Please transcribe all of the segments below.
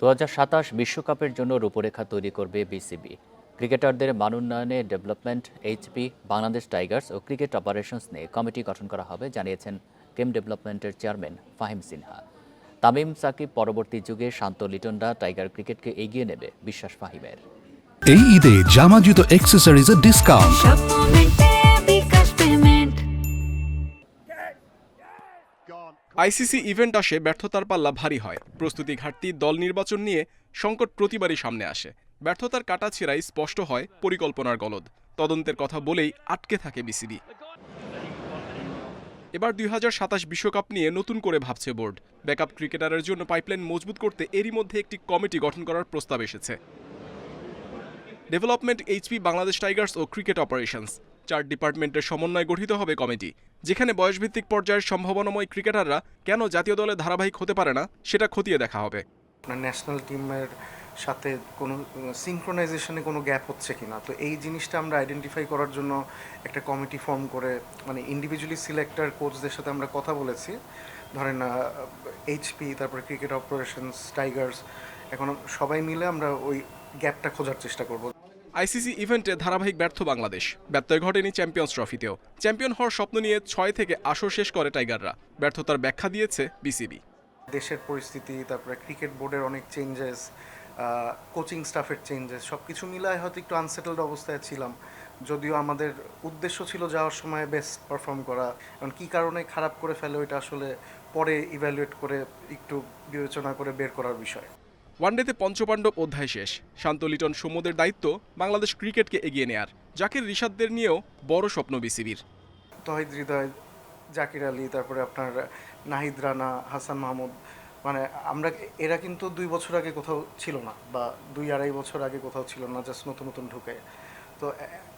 দু বিশ্বকাপের জন্য রূপরেখা তৈরি করবে বিসিবি। ক্রিকেটারদের মান উন্নয়নে ডেভেলপমেন্ট এইচপি বাংলাদেশ টাইগার্স ও ক্রিকেট অপারেশনস নিয়ে কমিটি গঠন করা হবে জানিয়েছেন গেম ডেভেলপমেন্টের চেয়ারম্যান ফাহিম সিনহা। তামিম সাকিব পরবর্তী যুগে শান্ত লিটনরা টাইগার ক্রিকেটকে এগিয়ে নেবে বিশ্বাস ফাহিমের। এই ঈদে জামা জুতো অ্যাক্সেসরিজের ডিসকাউন্ট আইসিসি ইভেন্ট আসে, ব্যর্থতার পাল্লা ভারী হয়। প্রস্তুতি ঘাটতি, দল নির্বাচন নিয়ে সংকট প্রতিবারই সামনে আসে। ব্যর্থতার কাটাছেড়াই স্পষ্ট হয় পরিকল্পনার গলদ। তদন্তের কথা বলেই আটকে থাকে বিসিবি। এবার দুই হাজার সাতাশ বিশ্বকাপ নিয়ে নতুন করে ভাবছে বোর্ড। ব্যাকআপ ক্রিকেটারের জন্য পাইপলাইন মজবুত করতে এরই মধ্যে একটি কমিটি গঠন করার প্রস্তাব এসেছে। ডেভেলপমেন্ট এইচপি বাংলাদেশ টাইগার্স ও ক্রিকেট অপারেশনস। চার ডিপার্টমেন্টের সমন্বয়ে গঠিত হবে কমিটি, যেখানে বয়সভিত্তিক পর্যায়ের সম্ভাবনাময় ক্রিকেটাররা কেন জাতীয় দলে ধারাবাহিক হতে পারে না, সেটা খতিয়ে দেখা হবে। আপনার ন্যাশনাল টিমের সাথে কোনো সিনক্রোনাইজেশনে কোনো গ্যাপ হচ্ছে কি না তো এই জিনিসটা আমরা আইডেন্টিফাই করার জন্য একটা কমিটি ফর্ম করে মানে ইন্ডিভিজুয়ালি সিলেক্টার কোচদের সাথে আমরা কথা বলেছি। ধরেন এইচপি তারপরে ক্রিকেট অপারেশনস টাইগার্স এখন সবাই মিলে আমরা ওই গ্যাপটা খোঁজার চেষ্টা করব। আইসিসি ইভেন্টে ধারাবাহিক ব্যর্থ বাংলাদেশ। ব্যত্যয় ঘটেনি চ্যাম্পিয়ন্স ট্রফিতেও। চ্যাম্পিয়ন হওয়ার স্বপ্ন নিয়ে ছয় থেকে আসর শেষ করে টাইগাররা। ব্যর্থতার ব্যাখ্যা দিয়েছে বিসিবি। দেশের পরিস্থিতি, তারপরে ক্রিকেট বোর্ডের অনেক চেঞ্জেস কোচিং স্টাফের চেঞ্জেস সব কিছু মিলায় হয়তো একটু আনসেটেলড অবস্থায় ছিলাম। যদিও আমাদের উদ্দেশ্য ছিল যাওয়ার সময় বেস্ট পারফর্ম করা। এবং কী কারণে খারাপ করে ফেলে ওইটা আসলে পরে ইভ্যালুয়েট করে একটু বিবেচনা করে বের করার বিষয়। ওয়ানডেতে পঞ্চপাণ্ডব অধ্যায় শেষ। শান্ত লিটন সৌম্যদের দায়িত্ব বাংলাদেশ ক্রিকেটকে এগিয়ে নেয়ার। জাকির রিশাদদের নিয়েও বড় স্বপ্ন বিসিবির। তহিদ হৃদয় জাকির আলী তারপরে আপনার নাহিদ রানা হাসান মাহমুদ মানে আমরা এরা কিন্তু দুই বছর আগে কোথাও ছিল না বা দুই আড়াই বছর আগে কোথাও ছিল না জাস্ট নতুন নতুন ঢুকে। তো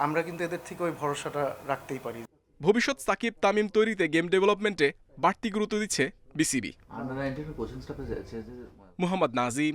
আমরা কিন্তু এদের থেকে ওই ভরসাটা রাখতেই পারি। ভবিষ্যৎ সাকিব তামিম তৈরিতে গেম ডেভেলপমেন্টে বাড়তি গুরুত্ব দিচ্ছে BCB. Muhammad Nazim